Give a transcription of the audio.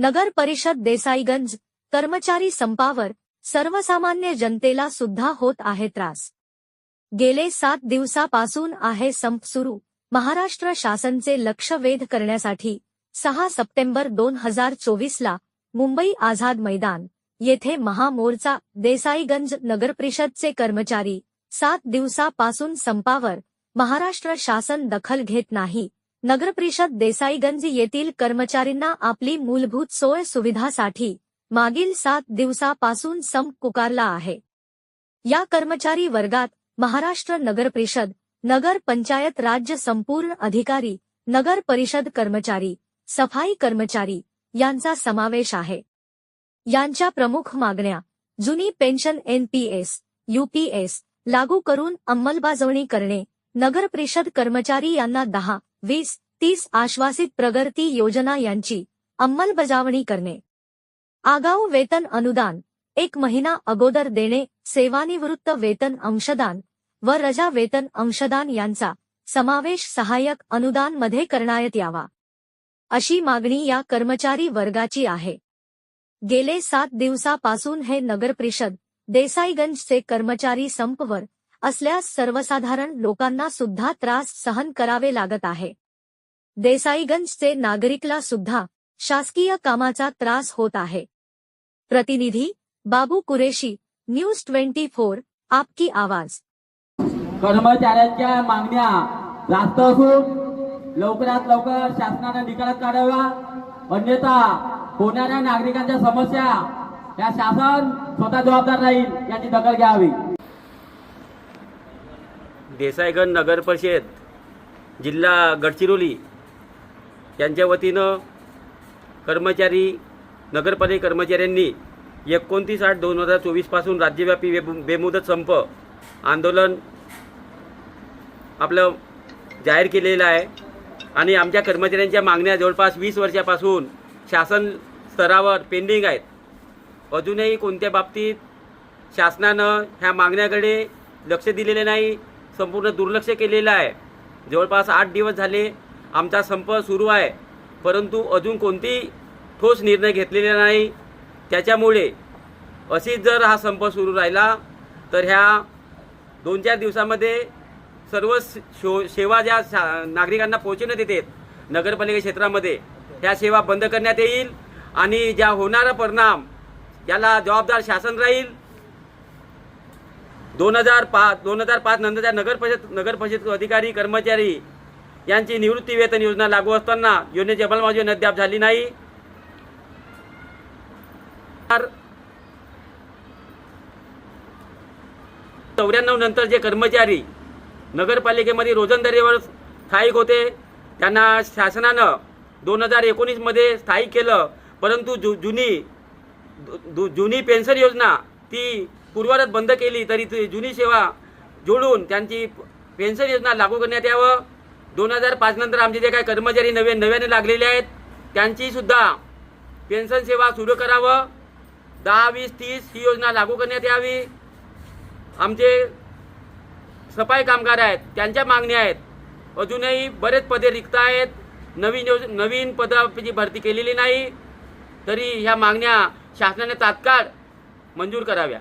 नगर परिषद देसाईगंज कर्मचारी संपावर सर्वसामान्य जनतेला सुद्धा होत आहे त्रास. गेले सात दिवसापासून आहे संप सुरू. महाराष्ट्र शासनचे लक्ष वेध करण्यासाठी सहा सप्टेंबर दोन हजार चोवीसला मुंबई आझाद मैदान येथे महामोर्चा देसाईगंज नगरपरिषदचे कर्मचारी सात दिवसापासून संपावर महाराष्ट्र शासन दखल घेत नाही. नगरपरिषद देसाईगंज येथील कर्मचारींना आपली मूलभूत सोय सुविधासाठी मागील सात दिवसापासून संप पुकारला आहे. या कर्मचारी वर्गात महाराष्ट्र नगरपरिषद नगर पंचायत राज्य संपूर्ण अधिकारी नगर परिषद कर्मचारी सफाई कर्मचारी यांचा समावेश आहे. यांच्या प्रमुख मागण्या जुनी पेन्शन एनपीएस यूपीएस लागू करून अंमलबजावणी करणे नगर परिषद कर्मचारी यांना दहा वीस तीस आश्वासित प्रगती योजना यांची अंमलबजावणी करणे. आगाऊ वेतन अनुदान एक महिना अगोदर देणे सेवानिवृत्त वेतन अंशदान व रजा वेतन अंशदान यांचा समावेश सहाय्यक अनुदानमध्ये करण्यात यावा. अशी मागणी या कर्मचारी वर्गाची आहे. गेले सात दिवसापासून हे नगरपरिषद देसाईगंजचे कर्मचारी संपवर असल्यास सर्वसाधारण लोकांना सुद्धा त्रास सहन करावे लागत आहे. देसाईगंजचे नागरिकला सुद्धा शासकीय कामाचा त्रास होत आहे. प्रतिनिधी Babu Qureshi news twenty four आपकी आवाज. कर्मचाऱ्यांच्या मागण्या जास्त असून लवकरात लवकर शासनाने निकालात काढावा. अन्यथा होणाऱ्या नागरिकांच्या समस्या या शासन स्वतः जबाबदार राहील याची दखल घ्यावी. देसाईगंज नगर परिषद जिल्हा गडचिरोली यांच्या वतीनं कर्मचारी नगरपालिका कर्मचाऱ्यांनी एकोणतीस आठ दोन हजार चोवीसपासून राज्यव्यापी बेमु- बेमुदत संप आंदोलन आपलं जाहीर केलेलं आहे. आणि आमच्या कर्मचाऱ्यांच्या मागण्या जवळपास वीस वर्षापासून शासन स्तरावर पेंडिंग आहेत. अजूनही कोणत्या बाबतीत शासनानं ह्या मागण्याकडे लक्ष दिलेले नाही संपूर्ण दुर्लक्ष केलेलं आहे. जवळपास आठ दिवस झाले आमचा संप सुरू आहे. परंतु अजून कोणती ठोस निर्णय घेतलेला नाही. त्याच्यामुळे अशीच जर हा संप सुरू राहिला तर ह्या दोन चार दिवसामध्ये सर्व शो सेवा ज्या शा नागरिकांना पोहोचवण्यात येतात नगरपालिका क्षेत्रामध्ये ह्या सेवा बंद करण्यात येईल आणि ज्या होणारा परिणाम याला जबाबदार शासन राहील दोन हजार पाच दोन हजार पाच नंतरच्या नगर परिषद नगर परिषद अधिकारी कर्मचारी यांची निवृत्ती वेतन योजना लागू असताना योजनेची अंमलबजावणी अद्याप झाली नाही. तर चौऱ्याण्णव नंतर जे कर्मचारी नगरपालिकेमध्ये रोजंदारीवर स्थायिक होते त्यांना शासनानं दोन हजार एकोणीसमध्ये स्थायिक केलं परंतु जु जुनी दु- दु- जुनी पेन्शन योजना ती पूर्वरत बंद केली तरी ती जुनी सेवा जोडून त्यांची पेन्शन योजना लागू करण्यात यावं. दोन हजार पाच नंतर आमचे जे काही कर्मचारी नवे नव्याने लागलेले आहेत त्यांची सुद्धा पेन्शन सेवा सुरू करावं. दहा वीस तीस ही योजना लागू करण्यात यावी. आमचे सफाई कामगार आहेत त्यांच्या मागण्या आहेत. अजूनही बरेच पदे रिक्त आहेत. नवीन योज नवीन पदाची भरती केलेली नाही. तरी ह्या मागण्या शासनाने तात्काळ मंजूर कराव्या.